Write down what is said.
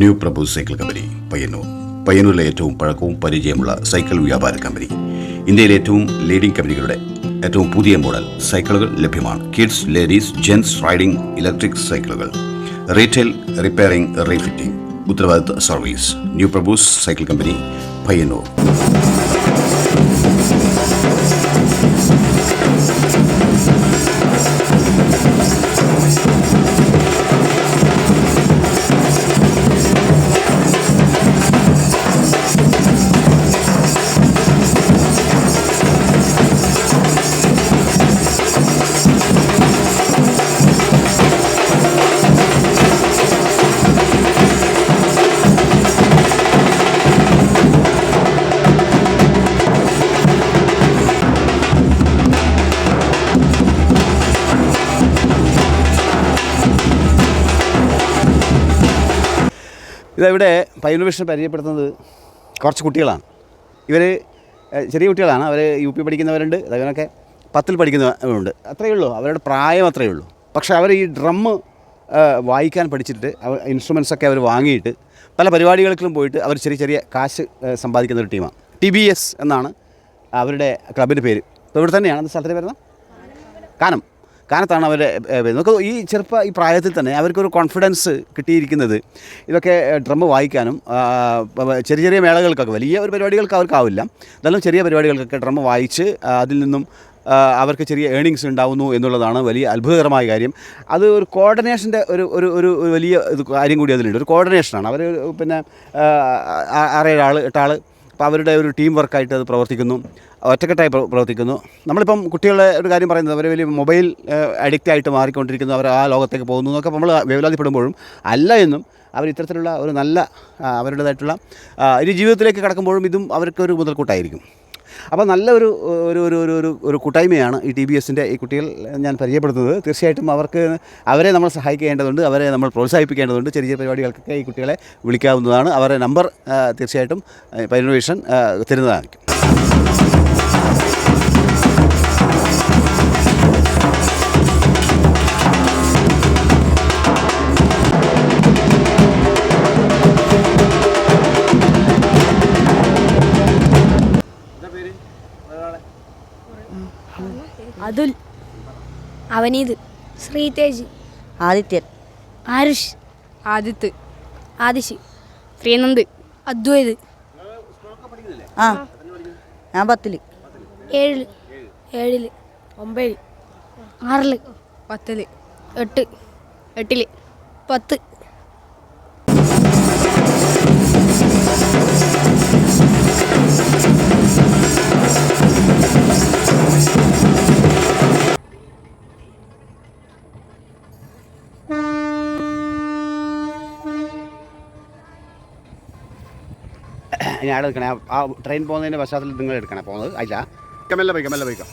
New Prabhu cycle company Payyanur പയ്യന്നൂരിലെ ഏറ്റവും പഴക്കവും പരിചയമുള്ള cycle വ്യാപാര കമ്പനി ഇന്ത്യയിലെ ഏറ്റവും ലീഡിംഗ് കമ്പനികളുടെ ഏറ്റവും പുതിയ മോഡൽ സൈക്കിളുകൾ ലഭ്യമാണ്. Kids ladies gents riding electric സൈക്കിളുകൾ റീറ്റെയിൽ റിപ്പയറിംഗ് റീഫിറ്റിംഗ് ഉത്തരവാദിത്വ service new Prabhu's cycle company Payyanur ഇതവിടെ പൈനൽ വിഷൻ പരിചയപ്പെടുത്തുന്നത് കുറച്ച് കുട്ടികളാണ്. ഇവർ ചെറിയ കുട്ടികളാണ്. അവർ യു പി പഠിക്കുന്നവരുണ്ട്. അതേപോലെയൊക്കെ പത്തിൽ പഠിക്കുന്നവരുണ്ട്. അത്രയേ ഉള്ളൂ. അവരുടെ പ്രായം അത്രയേ ഉള്ളൂ. പക്ഷേ അവർ ഈ ഡ്രമ്മ് വായിക്കാൻ പഠിച്ചിട്ട് അവർ ഇൻസ്ട്രുമെൻസൊക്കെ അവർ വാങ്ങിയിട്ട് പല പരിപാടികൾക്കും പോയിട്ട് അവർ ചെറിയ ചെറിയ കാശ് സമ്പാദിക്കുന്ന ഒരു ടീമാണ്. ടി ബി എസ് എന്നാണ് അവരുടെ ക്ലബിന്റെ പേര്. അപ്പോൾ ഇവിടെ തന്നെയാണ്? സ്ഥലത്തിന് വരുന്നത് കാനം. കാനത്താണ് അവർ നമുക്ക് ഈ ചെറുപ്പ ഈ പ്രായത്തിൽ തന്നെ അവർക്കൊരു കോൺഫിഡൻസ് കിട്ടിയിരിക്കുന്നത് ഇതൊക്കെ ഡ്രമ്മ് വായിക്കാനും ചെറിയ ചെറിയ മേളകൾക്കൊക്കെ വലിയ ഒരു പരിപാടികൾക്ക് അവർക്കാവില്ല. എന്നാലും ചെറിയ പരിപാടികൾക്കൊക്കെ ഡ്രമ്മ് വായിച്ച് അതിൽ നിന്നും അവർക്ക് ചെറിയ ഏണിങ്സ് ഉണ്ടാവുന്നു എന്നുള്ളതാണ് വലിയ അത്ഭുതകരമായ കാര്യം. അത് ഒരു കോർഡിനേഷന്റെ ഒരു ഒരു ഒരു വലിയ കാര്യം കൂടി അതിലുണ്ട്. ഒരു കോർഡിനേഷനാണ് അവർ പിന്നെ ആ, ആ- ആറേഴ് ആൾ എട്ടാൾ അപ്പോൾ അവരുടെ ഒരു ടീം വർക്കായിട്ട് അത് പ്രവർത്തിക്കുന്നു. ഒറ്റക്കെട്ടായി പ്ര- പ്രവർത്തിക്കുന്നു. നമ്മളിപ്പം കുട്ടികളുടെ ഒരു കാര്യം പറയുന്നത് അവർ വലിയ മൊബൈൽ അഡിക്റ്റ് ആയിട്ട് മാറിക്കൊണ്ടിരിക്കുന്നു. അവർ ആ ലോകത്തേക്ക് പോകുന്നു എന്നൊക്കെ നമ്മൾ വേവലാതിപ്പെടുമ്പോഴും അല്ല എന്നും അവർ ഇത്തരത്തിലുള്ള ഒരു നല്ല അവരുടേതായിട്ടുള്ള ഒരു ജീവിതത്തിലേക്ക് കടക്കുമ്പോഴും ഇതും അവർക്ക് അവർക്കൊരു മുതൽക്കൂട്ടായിരിക്കും. അപ്പോൾ നല്ലൊരു ഒരു ഒരു ഒരു ഒരു ഒരു കൂട്ടായ്മയാണ് ഈ ടി ബി എസിന്റെ ഈ കുട്ടികൾ ഞാൻ പരിചയപ്പെടുത്തുന്നത്. തീർച്ചയായിട്ടും അവർക്ക് അവരെ നമ്മൾ സഹായിക്കേണ്ടതുണ്ട് അവരെ നമ്മൾ പ്രോത്സാഹിപ്പിക്കേണ്ടതുണ്ട്. ചെറിയ ചെറിയ പരിപാടികൾക്കൊക്കെ ഈ കുട്ടികളെ വിളിക്കാവുന്നതാണ്. അവരുടെ നമ്പർ തീർച്ചയായിട്ടും പൈനോവേഷൻ തരുന്നതായിരിക്കും. അതുൽ അവനീത് ശ്രീതേജ് ആദിത്യൻ ആരുഷ് ആദിത്ത് ആദിശ് ശ്രീനന്ദ്. അദ്വൈത് ആ ഞാൻ പത്തിൽ. ഏഴിൽ ഏഴിൽ ഒമ്പതിൽ. ആറിൽ പത്തിൽ. എട്ട് എട്ടിൽ. പത്ത്. ഇനി ആടെ എടുക്കണേ ആ- ആ ട്രെയിൻ പോകുന്നതിന്റെ പശ്ചാത്തലത്തിൽ നിങ്ങൾ എടുക്കണേ. പോകുന്നത്? അല്ല മെല്ലെ പോയിക്കാം മെല്ലെ പോയിക്കാം